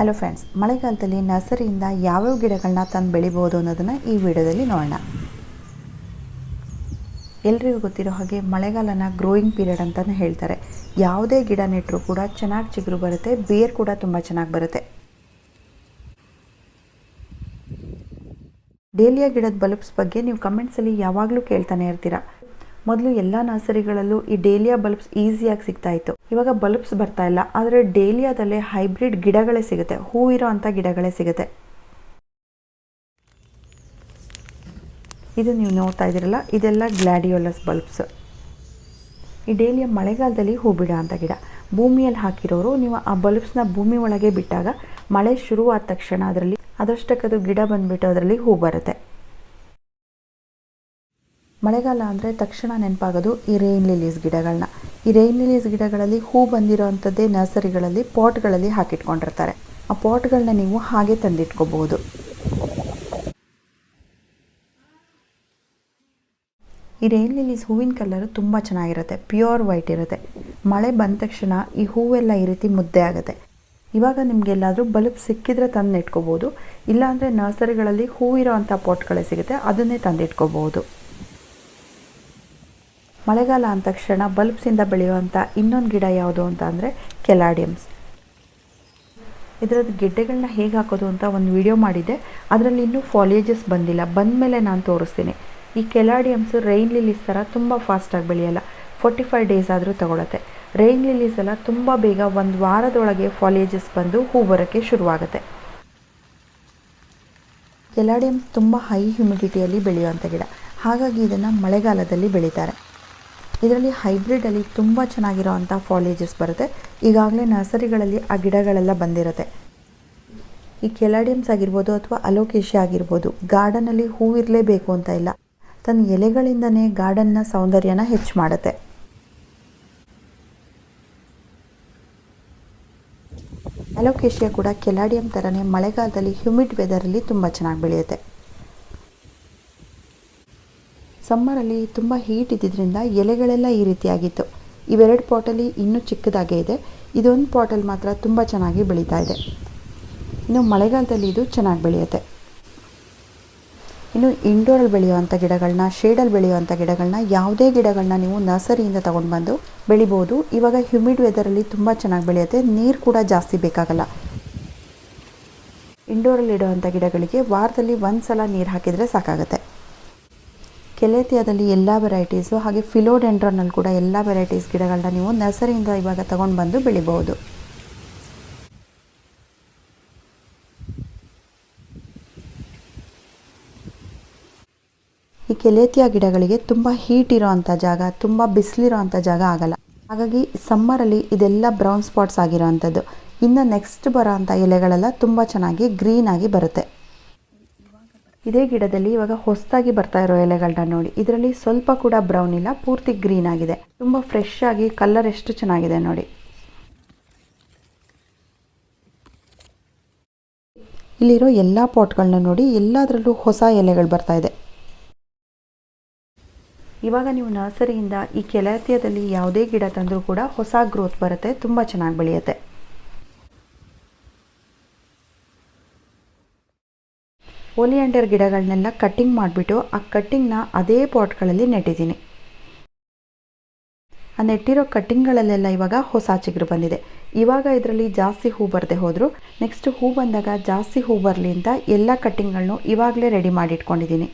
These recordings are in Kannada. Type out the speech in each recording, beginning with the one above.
ಹಲೋ ಫ್ರೆಂಡ್ಸ್ ಮಳೆಗಾಲದಲ್ಲಿ ನರ್ಸರಿಯಿಂದ ಯಾವ್ಯಾವ ಗಿಡಗಳನ್ನ ತಂದು ಬೆಳಿಬೋದು ಅನ್ನೋದನ್ನು ಈ ವಿಡಿಯೋದಲ್ಲಿ ನೋಡೋಣ. ಎಲ್ರಿಗೂ ಗೊತ್ತಿರೋ ಹಾಗೆ ಮಳೆಗಾಲನ ಗ್ರೋಯಿಂಗ್ ಪೀರಿಯಡ್ ಅಂತಲೇ ಹೇಳ್ತಾರೆ. ಯಾವುದೇ ಗಿಡ ನೆಟ್ಟರೂ ಕೂಡ ಚೆನ್ನಾಗಿ ಚಿಗುರು ಬರುತ್ತೆ, ಬೇರ್ ಕೂಡ ತುಂಬ ಚೆನ್ನಾಗಿ ಬರುತ್ತೆ. ಡೇಲಿಯಾ ಗಿಡದ ಬಲ್ಬ್ಸ್ ಬಗ್ಗೆ ನೀವು ಕಮೆಂಟ್ಸಲ್ಲಿ ಯಾವಾಗಲೂ ಕೇಳ್ತಾನೆ ಇರ್ತೀರ. ಮೊದಲು ಎಲ್ಲ ನರ್ಸರಿಗಳಲ್ಲೂ ಈ ಡೇಲಿಯಾ ಬಲ್ಬ್ಸ್ ಈಸಿಯಾಗಿ ಸಿಗ್ತಾ ಇತ್ತು. ಇವಾಗ ಬಲ್ಬ್ಸ್ ಬರ್ತಾ ಇಲ್ಲ, ಆದರೆ ಡೇಲಿಯಾದಲ್ಲೇ ಹೈಬ್ರಿಡ್ ಗಿಡಗಳೇ ಸಿಗುತ್ತೆ ಹೂವಿರೋ ಅಂಥ ಗಿಡಗಳೇ ಸಿಗುತ್ತೆ. ಇದು ನೀವು ನೋಡ್ತಾ ಇದ್ದೀರಲ್ಲ, ಇದೆಲ್ಲ ಗ್ಲಾಡಿಯೋಲಸ್ ಬಲ್ಬ್ಸ್. ಈ ಡೇಲಿಯ ಮಳೆಗಾಲದಲ್ಲಿ ಹೂ ಬಿಡೋ ಅಂತ ಗಿಡ. ಭೂಮಿಯಲ್ಲಿ ಹಾಕಿರೋರು ನೀವು ಆ ಬಲ್ಬ್ಸ್ನ ಭೂಮಿ ಒಳಗೆ ಬಿಟ್ಟಾಗ ಮಳೆ ಶುರುವಾದ ತಕ್ಷಣ ಅದರಲ್ಲಿ ಅದಷ್ಟಕ್ಕದು ಗಿಡ ಬಂದುಬಿಟ್ಟು ಅದರಲ್ಲಿ ಹೂ ಬರುತ್ತೆ. ಮಳೆಗಾಲ ಅಂದರೆ ತಕ್ಷಣ ನೆನಪಾಗೋದು ಈ ರೈನ್ ಲಿಲೀಸ್ ಗಿಡಗಳನ್ನ ಈ ರೈನ್ ಲಿಲೀಸ್ ಗಿಡಗಳಲ್ಲಿ ಹೂ ಬಂದಿರೋ ಅಂಥದ್ದೇ ನರ್ಸರಿಗಳಲ್ಲಿ, ಪಾಟ್ಗಳಲ್ಲಿ ಹಾಕಿಟ್ಕೊಂಡಿರ್ತಾರೆ. ಆ ಪಾಟ್ಗಳನ್ನ ನೀವು ಹಾಗೆ ತಂದಿಟ್ಕೋಬಹುದು. ಈ ರೈನ್ ಲಿಲೀಸ್ ಹೂವಿನ ಕಲರ್ ತುಂಬ ಚೆನ್ನಾಗಿರುತ್ತೆ ಪ್ಯೂರ್ ವೈಟ್ ಇರುತ್ತೆ. ಮಳೆ ಬಂದ ತಕ್ಷಣ ಈ ಹೂವೆಲ್ಲ ಈ ರೀತಿ ಮುದ್ದೆ ಆಗುತ್ತೆ. ಇವಾಗ ನಿಮಗೆಲ್ಲಾದರೂ ಬಲ್ಬ್ ಸಿಕ್ಕಿದ್ರೆ ತಂದು ಇಟ್ಕೋಬೋದು ಇಲ್ಲಾಂದರೆ ನರ್ಸರಿಗಳಲ್ಲಿ ಹೂವಿರೋ ಅಂಥ ಪಾಟ್ಗಳೇ ಸಿಗುತ್ತೆ, ಅದನ್ನೇ ತಂದಿಟ್ಕೋಬೋದು ಮಳೆಗಾಲ ಅಂದ ತಕ್ಷಣ ಬಲ್ಬ್ಸಿಂದ ಬೆಳೆಯುವಂಥ ಇನ್ನೊಂದು ಗಿಡ ಯಾವುದು ಅಂತ ಅಂದರೆ ಕೆಲಾಡಿಯಮ್ಸ್. ಇದರದ್ದು ಗೆಡ್ಡೆಗಳನ್ನ ಹೇಗೆ ಹಾಕೋದು ಅಂತ ಒಂದು ವಿಡಿಯೋ ಮಾಡಿದ್ದೆ. ಅದರಲ್ಲಿ ಇನ್ನೂ ಫಾಲಿಯೇಜಸ್ ಬಂದಿಲ್ಲ. ಬಂದ ಮೇಲೆ ನಾನು ತೋರಿಸ್ತೀನಿ. ಈ ಕೆಲಾಡಿಯಮ್ಸು ರೈನ್ ಲಿಲೀಸ್ ಥರ ತುಂಬ ಫಾಸ್ಟಾಗಿ ಬೆಳೆಯಲ್ಲ. ಫೋರ್ಟಿ ಫೈವ್ ಡೇಸ್ ಆದರೂ ತಗೊಳತ್ತೆ. ರೈನ್ ಲಿಲೀಸ್ ಎಲ್ಲ ತುಂಬ ಬೇಗ ಒಂದು ವಾರದೊಳಗೆ ಫಾಲಿಯೇಜಸ್ ಬಂದು ಹೂ ಬರೋಕ್ಕೆ ಶುರುವಾಗುತ್ತೆ. ಕೆಲಾಡಿಯಮ್ಸ್ ತುಂಬ ಹೈ ಹ್ಯುಮಿಡಿಟಿಯಲ್ಲಿ ಬೆಳೆಯುವಂಥ ಗಿಡ. ಹಾಗಾಗಿ ಇದನ್ನು ಮಳೆಗಾಲದಲ್ಲಿ ಬೆಳೀತಾರೆ. ಇದರಲ್ಲಿ ಹೈಬ್ರಿಡಲ್ಲಿ ತುಂಬ ಅಂಥ ಫಾಲೇಜಸ್ ಬರುತ್ತೆ. ಈಗಾಗಲೇ ನರ್ಸರಿಗಳಲ್ಲಿ ಆ ಗಿಡಗಳೆಲ್ಲ ಬಂದಿರುತ್ತೆ. ಈ ಕೆಲಾಡಿಯಮ್ಸ್ ಆಗಿರ್ಬೋದು ಅಥವಾ ಅಲೋಕೇಶಿ ಆಗಿರ್ಬೋದು ಗಾರ್ಡನಲ್ಲಿ ಹೂ ಇರಲೇಬೇಕು ಅಂತ ಇಲ್ಲ. ತನ್ನ ಎಲೆಗಳಿಂದನೇ ಗಾರ್ಡನ್ನ ಸೌಂದರ್ಯನ ಹೆಚ್ಚು ಮಾಡುತ್ತೆ. ಅಲೋಕೇಶಿಯಾ ಕೂಡ ಕೆಲಾಡಿಯಂ ಥರನೇ ಮಳೆಗಾಲದಲ್ಲಿ ಹ್ಯೂಮಿಡ್ ವೆದರಲ್ಲಿ ತುಂಬ ಚೆನ್ನಾಗಿ ಬೆಳೆಯುತ್ತೆ. ಸಮ್ಮರಲ್ಲಿ ತುಂಬ ಹೀಟ್ ಇದ್ದಿದ್ದರಿಂದ ಎಲೆಗಳೆಲ್ಲ ಈ ರೀತಿಯಾಗಿತ್ತು ಇವೆರಡು ಪಾಟಲ್ಲಿ ಇನ್ನೂ ಚಿಕ್ಕದಾಗೇ ಇದೆ. ಇದೊಂದು ಪಾಟಲ್ಲಿ ಮಾತ್ರ ತುಂಬ ಚೆನ್ನಾಗಿ ಬೆಳೀತಾ ಇದೆ. ಇನ್ನು ಮಳೆಗಾಲದಲ್ಲಿ ಇದು ಚೆನ್ನಾಗಿ ಬೆಳೆಯುತ್ತೆ. ಇನ್ನು ಇಂಡೋರಲ್ಲಿ ಬೆಳೆಯುವಂಥ ಗಿಡಗಳನ್ನ ಶೇಡಲ್ಲಿ ಬೆಳೆಯುವಂಥ ಗಿಡಗಳನ್ನ ಯಾವುದೇ ಗಿಡಗಳನ್ನ ನೀವು ನರ್ಸರಿಯಿಂದ ತೊಗೊಂಡು ಬಂದು ಬೆಳಿಬೋದು. ಇವಾಗ ಹ್ಯುಮಿಡ್ ವೆದರಲ್ಲಿ ತುಂಬ ಚೆನ್ನಾಗಿ ಬೆಳೆಯುತ್ತೆ. ನೀರು ಕೂಡ ಜಾಸ್ತಿ ಬೇಕಾಗಲ್ಲ. ಇಂಡೋರಲ್ಲಿ ಇಡುವಂಥ ಗಿಡಗಳಿಗೆ ವಾರದಲ್ಲಿ ಒಂದು ಸಲ ನೀರು ಹಾಕಿದರೆ ಸಾಕಾಗುತ್ತೆ. ಕೆಲೇತಿಯಾದಲ್ಲಿ ಎಲ್ಲ ವೆರೈಟೀಸು ಹಾಗೆ ಫಿಲೋಡೆಂಡ್ರನಲ್ಲಿ ಕೂಡ ಎಲ್ಲ ವೆರೈಟೀಸ್ ಗಿಡಗಳನ್ನ ನೀವು ನರ್ಸರಿಯಿಂದ ಇವಾಗ ತಗೊಂಡು ಬಂದು ಬೆಳಿಬಹುದು. ಈ ಕೆಲೇತಿಯ ಗಿಡಗಳಿಗೆ ತುಂಬ ಹೀಟ್ ಇರೋ ಅಂಥ ಜಾಗ, ತುಂಬ ಬಿಸಿಲಿರೋ ಅಂಥ ಜಾಗ ಆಗಲ್ಲ. ಹಾಗಾಗಿ ಸಮ್ಮರಲ್ಲಿ ಇದೆಲ್ಲ ಬ್ರೌನ್ ಸ್ಪಾಟ್ಸ್ ಆಗಿರೋ ಅಂಥದ್ದು. ಇನ್ನು ನೆಕ್ಸ್ಟ್ ಬರೋ ಅಂಥ ಎಲೆಗಳೆಲ್ಲ ತುಂಬ ಚೆನ್ನಾಗಿ ಗ್ರೀನ್ ಆಗಿ ಬರುತ್ತೆ. ಇದೇ ಗಿಡದಲ್ಲಿ ಇವಾಗ ಹೊಸದಾಗಿ ಬರ್ತಾ ಇರೋ ಎಲೆಗಳನ್ನ ನೋಡಿ. ಇದರಲ್ಲಿ ಸ್ವಲ್ಪ ಕೂಡ ಬ್ರೌನ್ ಇಲ್ಲ, ಪೂರ್ತಿ ಗ್ರೀನ್ ಆಗಿದೆ. ತುಂಬ ಫ್ರೆಶ್ ಆಗಿ ಕಲರ್ ಎಷ್ಟು ಚೆನ್ನಾಗಿದೆ ನೋಡಿ. ಇಲ್ಲಿರೋ ಎಲ್ಲ ಪಾಟ್ಗಳನ್ನ ನೋಡಿ, ಎಲ್ಲದರಲ್ಲೂ ಹೊಸ ಎಲೆಗಳು ಬರ್ತಾ ಇದೆ. ಇವಾಗ ನೀವು ನರ್ಸರಿಯಿಂದ ಈ ಕೆಲಾತಿಯದಲ್ಲಿ ಯಾವುದೇ ಗಿಡ ತಂದರೂ ಕೂಡ ಹೊಸ ಗ್ರೋತ್ ಬರುತ್ತೆ, ತುಂಬ ಚೆನ್ನಾಗಿ ಬೆಳೆಯುತ್ತೆ. ಓಲಿಯಾಂಡರ್ ಗಿಡಗಳನ್ನೆಲ್ಲ ಕಟ್ಟಿಂಗ್ ಮಾಡಿಬಿಟ್ಟು ಆ ಕಟ್ಟಿಂಗ್ನ ಅದೇ ಪಾಟ್ಗಳಲ್ಲಿ ನೆಟ್ಟಿದ್ದೀನಿ. ಆ ನೆಟ್ಟಿರೋ ಕಟ್ಟಿಂಗ್ಗಳಲ್ಲೆಲ್ಲ ಇವಾಗ ಹೊಸ ಚಿಗುರು ಬಂದಿದೆ. ಇವಾಗ ಇದರಲ್ಲಿ ಜಾಸ್ತಿ ಹೂ ಬರದೆ ಹೋದರು, ನೆಕ್ಸ್ಟ್ ಹೂ ಬಂದಾಗ ಜಾಸ್ತಿ ಹೂ ಬರಲಿ ಅಂತ ಎಲ್ಲ ಕಟ್ಟಿಂಗ್ಗಳನ್ನು ಇವಾಗಲೇ ರೆಡಿ ಮಾಡಿ ಇಟ್ಕೊಂಡಿದ್ದೀನಿ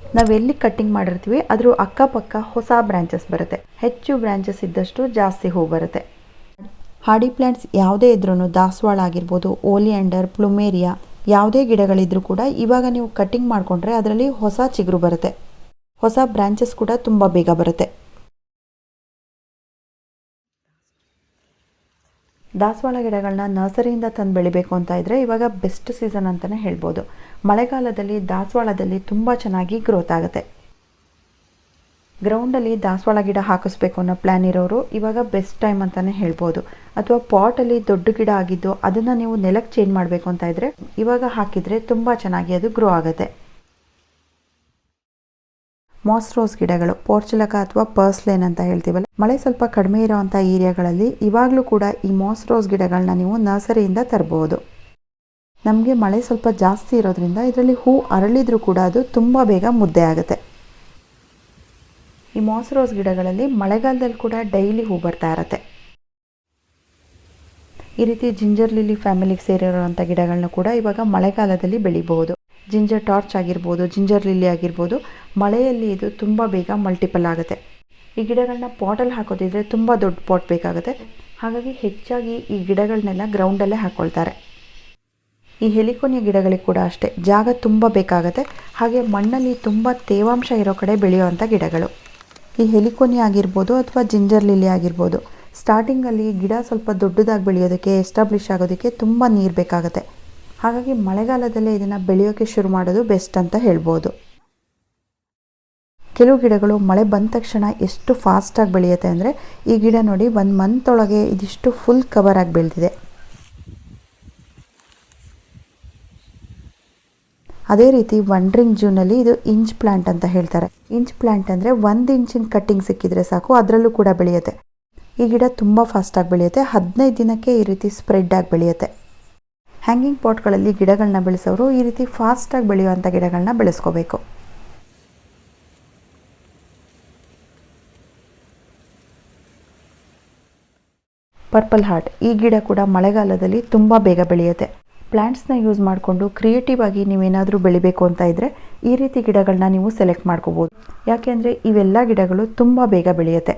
ನಾವೆಲ್ಲಿ ಕಟ್ಟಿಂಗ್ ಮಾಡಿರ್ತೀವಿ, ಅದ್ರ ಅಕ್ಕಪಕ್ಕ ಹೊಸ ಬ್ರಾಂಚಸ್ ಬರುತ್ತೆ. ಹೆಚ್ಚು ಬ್ರಾಂಚಸ್ ಇದ್ದಷ್ಟು ಜಾಸ್ತಿ ಹೂ ಬರುತ್ತೆ. ಹಾಡಿ ಪ್ಲ್ಯಾಂಟ್ಸ್ ಯಾವುದೇ ಇದ್ರೂ ದಾಸವಾಳ ಆಗಿರ್ಬೋದು, ಓಲಿಯಾಂಡರ್, ಪ್ಲುಮೇರಿಯಾ ಯಾವುದೇ ಗಿಡಗಳಿದ್ರೂ ಕೂಡ ಇವಾಗ ನೀವು ಕಟ್ಟಿಂಗ್ ಮಾಡಿಕೊಂಡ್ರೆ ಅದರಲ್ಲಿ ಹೊಸ ಚಿಗುರು ಬರುತ್ತೆ. ಹೊಸ ಬ್ರಾಂಚಸ್ ಕೂಡ ತುಂಬ ಬೇಗ ಬರುತ್ತೆ. ದಾಸವಾಳ ಗಿಡಗಳನ್ನ ನರ್ಸರಿಯಿಂದ ತಂದು ಬೆಳಿಬೇಕು ಅಂತ ಇದ್ದರೆ ಇವಾಗ ಬೆಸ್ಟ್ ಸೀಸನ್ ಅಂತಲೇ ಹೇಳ್ಬೋದು. ಮಳೆಗಾಲದಲ್ಲಿ, ದಾಸವಾಳದಲ್ಲಿ ತುಂಬ ಚೆನ್ನಾಗಿ ಗ್ರೋತ್ ಆಗುತ್ತೆ. ಗ್ರೌಂಡಲ್ಲಿ ದಾಸವಾಳ ಗಿಡ ಹಾಕಿಸ್ಬೇಕು ಅನ್ನೋ ಪ್ಲ್ಯಾನ್ ಇರೋರು ಇವಾಗ ಬೆಸ್ಟ್ ಟೈಮ್ ಅಂತಲೇ ಹೇಳ್ಬೋದು. ಅಥವಾ ಪಾಟಲ್ಲಿ ದೊಡ್ಡ ಗಿಡ ಆಗಿದ್ದು ಅದನ್ನು ನೀವು ನೆಲಕ್ಕೆ ಚೇಂಜ್ ಮಾಡಬೇಕು ಅಂತ ಇದ್ದರೆ ಇವಾಗ ಹಾಕಿದರೆ ತುಂಬ ಚೆನ್ನಾಗಿ ಅದು ಗ್ರೋ ಆಗುತ್ತೆ. ಮಾಸ್ ರೋಸ್ ಗಿಡಗಳು ಪೋರ್ಚುಲಕ ಅಥವಾ ಪರ್ಸ್ಲೇನ್ ಅಂತ ಹೇಳ್ತೀವಲ್ಲ, ಮಳೆ ಸ್ವಲ್ಪ ಕಡಿಮೆ ಇರೋವಂಥ ಏರಿಯಾಗಳಲ್ಲಿ ಇವಾಗಲೂ ಕೂಡ ಈ ಮಾಸ್ ರೋಸ್ ಗಿಡಗಳನ್ನ ನೀವು ನರ್ಸರಿಯಿಂದ ತರಬಹುದು ನಮಗೆ ಮಳೆ ಸ್ವಲ್ಪ ಜಾಸ್ತಿ ಇರೋದ್ರಿಂದ ಇದರಲ್ಲಿ ಹೂ ಅರಳಿದ್ರೂ ಕೂಡ ಅದು ತುಂಬ ಬೇಗ ಮುದ್ದೆ ಆಗುತ್ತೆ. ಈ ಮಾಸ್ ರೋಸ್ ಗಿಡಗಳಲ್ಲಿ ಮಳೆಗಾಲದಲ್ಲಿ ಕೂಡ ಡೈಲಿ ಹೂ ಬರ್ತಾ ಇರತ್ತೆ. ಈ ರೀತಿ ಜಿಂಜರ್ ಲಿಲಿ ಫ್ಯಾಮಿಲಿಗೆ ಸೇರಿರುವಂಥ ಗಿಡಗಳನ್ನ ಕೂಡ ಇವಾಗ ಮಳೆಗಾಲದಲ್ಲಿ ಬೆಳಿಬಹುದು. ಜಿಂಜರ್ ಟಾರ್ಚ್ ಆಗಿರ್ಬೋದು, ಜಿಂಜರ್ ಲಿಲ್ಲಿ ಆಗಿರ್ಬೋದು, ಮಳೆಯಲ್ಲಿ ಇದು ತುಂಬ ಬೇಗ ಮಲ್ಟಿಪಲ್ ಆಗುತ್ತೆ. ಈ ಗಿಡಗಳನ್ನ ಪಾಟಲ್ಲಿ ಹಾಕೋದಿದ್ರೆ ತುಂಬ ದೊಡ್ಡ ಪಾಟ್ ಬೇಕಾಗುತ್ತೆ. ಹಾಗಾಗಿ ಹೆಚ್ಚಾಗಿ ಈ ಗಿಡಗಳನ್ನೆಲ್ಲ ಗ್ರೌಂಡಲ್ಲೇ ಹಾಕ್ಕೊಳ್ತಾರೆ ಈ ಹೆಲಿಕೋನಿಯ ಗಿಡಗಳಿಗೆ ಕೂಡ ಅಷ್ಟೇ. ಜಾಗ ತುಂಬ ಬೇಕಾಗುತ್ತೆ. ಹಾಗೆ ಮಣ್ಣಲ್ಲಿ ತುಂಬ ತೇವಾಂಶ ಇರೋ ಕಡೆ ಬೆಳೆಯುವಂಥ ಗಿಡಗಳು. ಈ ಹೆಲಿಕೋನಿ ಆಗಿರ್ಬೋದು ಅಥವಾ ಜಿಂಜರ್ ಲಿಲಿ ಆಗಿರ್ಬೋದು. ಸ್ಟಾರ್ಟಿಂಗಲ್ಲಿ ಗಿಡ ಸ್ವಲ್ಪ ದೊಡ್ಡದಾಗಿ ಬೆಳೆಯೋದಕ್ಕೆ ಎಸ್ಟಾಬ್ಲಿಷ್ ಆಗೋದಕ್ಕೆ ತುಂಬ ನೀರು ಬೇಕಾಗುತ್ತೆ. ಹಾಗಾಗಿ ಮಳೆಗಾಲದಲ್ಲೇ ಇದನ್ನು ಬೆಳೆಯೋಕ್ಕೆ ಶುರು ಮಾಡೋದು ಬೆಸ್ಟ್ ಅಂತ ಹೇಳ್ಬೋದು. ಕೆಲವು ಗಿಡಗಳು ಮಳೆ ಬಂದ ತಕ್ಷಣ ಎಷ್ಟು ಫಾಸ್ಟಾಗಿ ಬೆಳೆಯುತ್ತೆ ಅಂದರೆ, ಈ ಗಿಡ ನೋಡಿ ಒಂದು ಮಂತ್ ಒಳಗೆ ಇದಿಷ್ಟು ಫುಲ್ ಕವರ್ ಆಗಿ ಬೆಳೆದಿದೆ. ಅದೇ ರೀತಿ ವಂಡ್ರಿಂಗ್ ಜೂನಲ್ಲಿ ಇದು ಇಂಚ್ ಪ್ಲಾಂಟ್ ಅಂತ ಹೇಳ್ತಾರೆ. ಇಂಚ್ ಪ್ಲಾಂಟ್ ಅಂದರೆ ಒಂದು ಇಂಚಿನ ಕಟ್ಟಿಂಗ್ ಸಿಕ್ಕಿದ್ರೆ ಸಾಕು, ಅದರಲ್ಲೂ ಕೂಡ ಬೆಳೆಯುತ್ತೆ. ಈ ಗಿಡ ತುಂಬ ಫಾಸ್ಟಾಗಿ ಬೆಳೆಯುತ್ತೆ, ಹದಿನೈದು ದಿನಕ್ಕೆ ಈ ರೀತಿ ಸ್ಪ್ರೆಡ್ ಆಗಿ ಬೆಳೆಯುತ್ತೆ. ಹ್ಯಾಂಗಿಂಗ್ ಪಾಟ್ಗಳಲ್ಲಿ ಗಿಡಗಳನ್ನ ಬೆಳೆಸೋರು ಈ ರೀತಿ ಫಾಸ್ಟಾಗಿ ಬೆಳೆಯುವಂಥ ಗಿಡಗಳನ್ನ ಬೆಳೆಸ್ಕೋಬೇಕು. ಪರ್ಪಲ್ ಹಾರ್ಟ್ ಈ ಗಿಡ ಕೂಡ ಮಳೆಗಾಲದಲ್ಲಿ ತುಂಬ ಬೇಗ ಬೆಳೆಯುತ್ತೆ. ಪ್ಲ್ಯಾಂಟ್ಸ್ನ ಯೂಸ್ ಮಾಡಿಕೊಂಡು ಕ್ರಿಯೇಟಿವ್ ಆಗಿ ನೀವೇನಾದರೂ ಬೆಳಿಬೇಕು ಅಂತ ಇದ್ದರೆ ಈ ರೀತಿ ಗಿಡಗಳನ್ನ ನೀವು ಸೆಲೆಕ್ಟ್ ಮಾಡ್ಕೋಬೋದು. ಯಾಕೆಂದರೆ ಇವೆಲ್ಲ ಗಿಡಗಳು ತುಂಬ ಬೇಗ ಬೆಳೆಯುತ್ತೆ.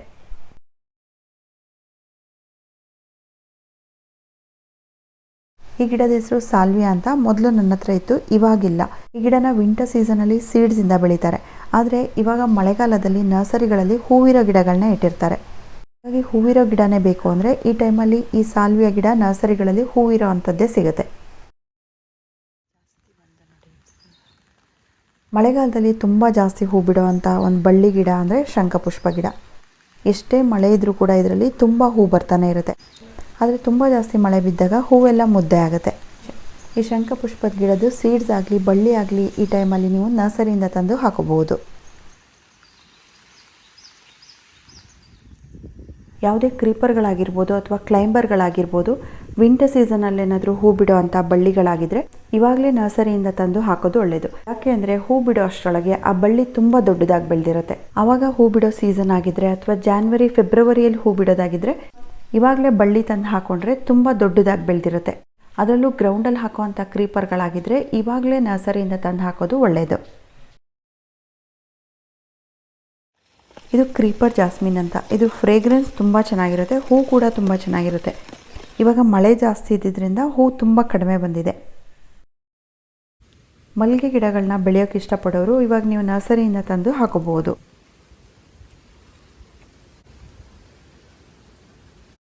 ಈ ಗಿಡದ ಹೆಸರು ಸಾಲ್ವಿಯಾ ಅಂತ. ಮೊದಲು ನನ್ನ ಹತ್ರ ಇತ್ತು, ಇವಾಗಿಲ್ಲ. ಈ ಗಿಡನ ವಿಂಟರ್ ಸೀಸನಲ್ಲಿ ಸೀಡ್ಸಿಂದ ಬೆಳೀತಾರೆ. ಆದರೆ ಇವಾಗ ಮಳೆಗಾಲದಲ್ಲಿ ನರ್ಸರಿಗಳಲ್ಲಿ ಹೂವಿರೋ ಗಿಡಗಳನ್ನ ಇಟ್ಟಿರ್ತಾರೆ. ಹಾಗಾಗಿ ಹೂವಿರೋ ಗಿಡನೇ ಬೇಕು ಅಂದರೆ ಈ ಟೈಮಲ್ಲಿ ಈ ಸಾಲ್ವಿಯ ಗಿಡ ನರ್ಸರಿಗಳಲ್ಲಿ ಹೂವಿರೋ ಅಂಥದ್ದೇ ಸಿಗುತ್ತೆ. ಮಳೆಗಾಲದಲ್ಲಿ ತುಂಬ ಜಾಸ್ತಿ ಹೂ ಬಿಡುವಂಥ ಒಂದು ಬಳ್ಳಿ ಗಿಡ ಅಂದರೆ ಶಂಖಪುಷ್ಪ ಗಿಡ. ಎಷ್ಟೇ ಮಳೆ ಇದ್ದರೂ ಕೂಡ ಇದರಲ್ಲಿ ತುಂಬ ಹೂ ಬರ್ತಾನೆ ಇರುತ್ತೆ. ಆದರೆ ತುಂಬ ಜಾಸ್ತಿ ಮಳೆ ಬಿದ್ದಾಗ ಹೂವೆಲ್ಲ ಮುದ್ದೆ ಆಗುತ್ತೆ. ಈ ಶಂಖಪುಷ್ಪದ ಗಿಡದ್ದು ಸೀಡ್ಸ್ ಆಗಲಿ, ಬಳ್ಳಿ ಆಗಲಿ ಈ ಟೈಮಲ್ಲಿ ನೀವು ನರ್ಸರಿಯಿಂದ ತಂದು ಹಾಕೋಬಹುದು. ಯಾವುದೇ ಕ್ರೀಪರ್ಗಳಾಗಿರ್ಬೋದು ಅಥವಾ ಕ್ಲೈಂಬರ್ಗಳಾಗಿರ್ಬೋದು ವಿಂಟರ್ ಸೀಸನಲ್ಲಿ ಏನಾದರೂ ಹೂ ಬಿಡೋ ಅಂಥ ಬಳ್ಳಿಗಳಾಗಿದ್ರೆ ಇವಾಗಲೇ ನರ್ಸರಿಯಿಂದ ತಂದು ಹಾಕೋದು ಒಳ್ಳೇದು. ಯಾಕೆ ಅಂದರೆ ಹೂ ಬಿಡೋ ಅಷ್ಟರೊಳಗೆ ಆ ಬಳ್ಳಿ ತುಂಬ ದೊಡ್ಡದಾಗಿ ಬೆಳೆದಿರುತ್ತೆ. ಆವಾಗ ಹೂ ಬಿಡೋ ಸೀಸನ್ ಆಗಿದ್ರೆ ಅಥವಾ ಜಾನ್ವರಿ, ಫೆಬ್ರವರಿಯಲ್ಲಿ ಹೂ ಬಿಡೋದಾಗಿದ್ರೆ ಇವಾಗಲೇ ಬಳ್ಳಿ ತಂದು ಹಾಕೊಂಡ್ರೆ ತುಂಬ ದೊಡ್ಡದಾಗಿ ಬೆಳೆದಿರುತ್ತೆ. ಅದರಲ್ಲೂ ಗ್ರೌಂಡಲ್ಲಿ ಹಾಕುವಂಥ ಕ್ರೀಪರ್ಗಳಾಗಿದ್ದರೆ ಇವಾಗಲೇ ನರ್ಸರಿಯಿಂದ ತಂದು ಹಾಕೋದು ಒಳ್ಳೇದು. ಇದು ಕ್ರೀಪರ್ ಜಾಸ್ಮಿನ್ ಅಂತ. ಇದು ಫ್ರೇಗ್ರೆನ್ಸ್ ತುಂಬ ಚೆನ್ನಾಗಿರುತ್ತೆ, ಹೂ ಕೂಡ ತುಂಬ ಚೆನ್ನಾಗಿರುತ್ತೆ. ಇವಾಗ ಮಳೆ ಜಾಸ್ತಿ ಇದ್ದಿದ್ದರಿಂದ ಹೂ ತುಂಬ ಕಡಿಮೆ ಬಂದಿದೆ. ಮಲ್ಲಿಗೆ ಗಿಡಗಳನ್ನ ಬೆಳೆಯೋಕೆ ಇಷ್ಟಪಡೋರು ಇವಾಗ ನೀವು ನರ್ಸರಿಯಿಂದ ತಂದು ಹಾಕೋಬಹುದು.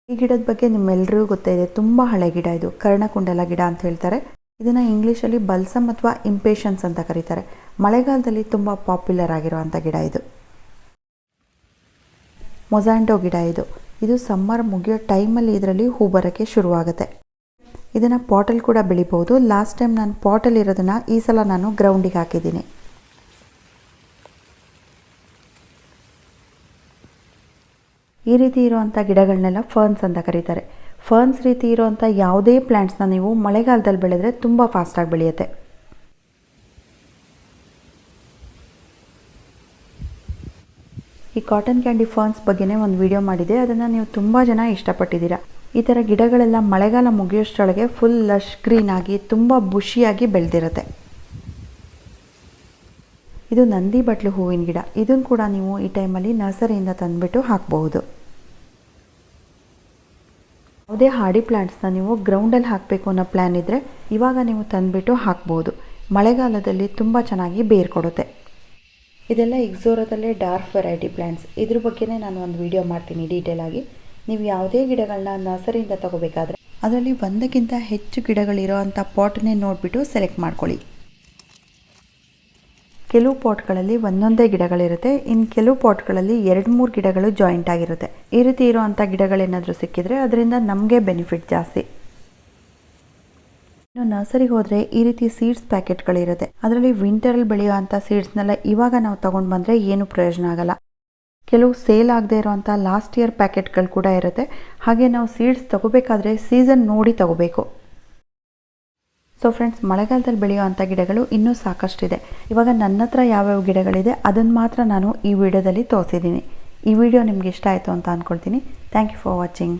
ಈ ಗಿಡದ ಬಗ್ಗೆ ನಿಮ್ಮೆಲ್ಲರಿಗೂ ಗೊತ್ತೇ ಇದೆ. ತುಂಬ ಹಳೆ ಗಿಡ ಇದು. ಕರ್ಣಕುಂಡಲ ಗಿಡ ಅಂತ ಹೇಳ್ತಾರೆ. ಇದನ್ನು ಇಂಗ್ಲೀಷಲ್ಲಿ ಬಲ್ಸಮ್ ಅಥವಾ ಇಂಪೇಷನ್ಸ್ ಅಂತ ಕರೀತಾರೆ. ಮಳೆಗಾಲದಲ್ಲಿ ತುಂಬ ಪಾಪ್ಯುಲರ್ ಆಗಿರುವಂಥ ಗಿಡ ಇದು. ಮೊಸಾಂಡೋ ಗಿಡ ಇದು. ಇದು ಸಮ್ಮರ್ ಮುಗಿಯೋ ಟೈಮಲ್ಲಿ ಇದರಲ್ಲಿ ಹೂ ಬರೋಕ್ಕೆ ಶುರುವಾಗುತ್ತೆ. ಇದನ್ನು ಪಾಟಲ್ಲಿ ಕೂಡ ಬೆಳಿಬೋದು. ಲಾಸ್ಟ್ ಟೈಮ್ ನಾನು ಪಾಟಲ್ಲಿ ಇರೋದನ್ನು ಈ ಸಲ ನಾನು ಗ್ರೌಂಡಿಗೆ ಹಾಕಿದ್ದೀನಿ. ಈ ರೀತಿ ಇರುವಂಥ ಗಿಡಗಳನ್ನೆಲ್ಲ ಫರ್ನ್ಸ್ ಅಂತ ಕರೀತಾರೆ. ಫರ್ನ್ಸ್ ರೀತಿ ಇರುವಂಥ ಯಾವುದೇ ಪ್ಲ್ಯಾಂಟ್ಸ್ನ ನೀವು ಮಳೆಗಾಲದಲ್ಲಿ ಬೆಳೆದ್ರೆ ತುಂಬ ಫಾಸ್ಟಾಗಿ ಬೆಳೆಯುತ್ತೆ. ಈ ಕಾಟನ್ ಕ್ಯಾಂಡಿ ಫರ್ನ್ಸ್ ಬಗ್ಗೆನೇ ಒಂದು ವಿಡಿಯೋ ಮಾಡಿದೆ. ಅದನ್ನು ನೀವು ತುಂಬ ಜನ ಇಷ್ಟಪಟ್ಟಿದ್ದೀರಾ. ಈ ಥರ ಗಿಡಗಳೆಲ್ಲ ಮಳೆಗಾಲ ಮುಗಿಯೋಷ್ಟರೊಳಗೆ ಫುಲ್ ಲಶ್ ಗ್ರೀನ್ ಆಗಿ, ತುಂಬ ಬುಷಿಯಾಗಿ ಬೆಳೆದಿರುತ್ತೆ. ಇದು ನಂದಿ ಬಟ್ಲು ಹೂವಿನ ಗಿಡ. ಇದನ್ನು ಕೂಡ ನೀವು ಈ ಟೈಮಲ್ಲಿ ನರ್ಸರಿಯಿಂದ ತಂದುಬಿಟ್ಟು ಹಾಕಬಹುದು. ಯಾವುದೇ ಹಾಡಿ ಪ್ಲ್ಯಾಂಟ್ಸ್ನ ನೀವು ಗ್ರೌಂಡಲ್ಲಿ ಹಾಕಬೇಕು ಅನ್ನೋ ಪ್ಲ್ಯಾನ್ ಇದ್ದರೆ ಇವಾಗ ನೀವು ತಂದುಬಿಟ್ಟು ಹಾಕ್ಬೋದು ಮಳೆಗಾಲದಲ್ಲಿ ತುಂಬ ಚೆನ್ನಾಗಿ ಬೇರು ಕೊಡುತ್ತೆ ಇದೆಲ್ಲ ಎಕ್ಸೋರದಲ್ಲೇ ಡಾರ್ಕ್ ವೆರೈಟಿ ಪ್ಲ್ಯಾಂಟ್ಸ್ ಇದ್ರ ಬಗ್ಗೆನೇ ನಾನು ಒಂದು ವಿಡಿಯೋ ಮಾಡ್ತೀನಿ ಡೀಟೇಲ್ ಆಗಿ. ನೀವು ಯಾವುದೇ ಗಿಡಗಳನ್ನ ನರ್ಸರಿಯಿಂದ ತಗೋಬೇಕಾದ್ರೆ ಅದರಲ್ಲಿ ಒಂದಕ್ಕಿಂತ ಹೆಚ್ಚು ಗಿಡಗಳಿರೋ ಅಂಥ ಪಾಟ್ನೇ ನೋಡಿಬಿಟ್ಟು ಸೆಲೆಕ್ಟ್ ಮಾಡ್ಕೊಳ್ಳಿ. ಕೆಲವು ಪಾಟ್ಗಳಲ್ಲಿ ಒಂದೊಂದೇ ಗಿಡಗಳಿರುತ್ತೆ. ಇನ್ನು ಕೆಲವು ಪಾಟ್ಗಳಲ್ಲಿ ಎರಡು ಮೂರು ಗಿಡಗಳು ಜಾಯಿಂಟ್ ಆಗಿರುತ್ತೆ. ಈ ರೀತಿ ಇರುವಂಥ ಗಿಡಗಳೇನಾದರೂ ಸಿಕ್ಕಿದ್ರೆ ಅದರಿಂದ ನಮಗೆ ಬೆನಿಫಿಟ್ ಜಾಸ್ತಿ. ಇನ್ನು ನರ್ಸರಿಗೆ ಹೋದ್ರೆ ಈ ರೀತಿ ಸೀಡ್ಸ್ ಪ್ಯಾಕೆಟ್ಗಳಿರುತ್ತೆ. ಅದರಲ್ಲಿ ವಿಂಟರಲ್ಲಿ ಬೆಳೆಯುವಂಥ ಸೀಡ್ಸ್ನೆಲ್ಲ ಇವಾಗ ನಾವು ತಗೊಂಡು ಬಂದರೆ ಏನು ಪ್ರಯೋಜನ ಆಗಲ್ಲ. ಕೆಲವು ಸೇಲ್ ಆಗದೆ ಇರೋವಂಥ ಲಾಸ್ಟ್ ಇಯರ್ ಪ್ಯಾಕೆಟ್ಗಳು ಕೂಡ ಇರುತ್ತೆ. ಹಾಗೆ ನಾವು ಸೀಡ್ಸ್ ತಗೋಬೇಕಾದ್ರೆ ಸೀಸನ್ ನೋಡಿ ತಗೋಬೇಕು. ಸೊ ಫ್ರೆಂಡ್ಸ್ ಮಳೆಗಾಲದಲ್ಲಿ ಬೆಳೆಯುವಂಥ ಗಿಡಗಳು ಇನ್ನೂ ಸಾಕಷ್ಟಿದೆ. ಇವಾಗ ನನ್ನ ಹತ್ರ ಯಾವ್ಯಾವ ಗಿಡಗಳಿದೆ ಅದನ್ನು ಮಾತ್ರ ನಾನು ಈ ವಿಡಿಯೋದಲ್ಲಿ ತೋರಿಸಿದ್ದೀನಿ. ಈ ವಿಡಿಯೋ ನಿಮ್ಗೆ ಇಷ್ಟ ಆಯಿತು ಅಂತ ಅಂದ್ಕೊಳ್ತೀನಿ ಥ್ಯಾಂಕ್ ಯು ಫಾರ್ ವಾಚಿಂಗ್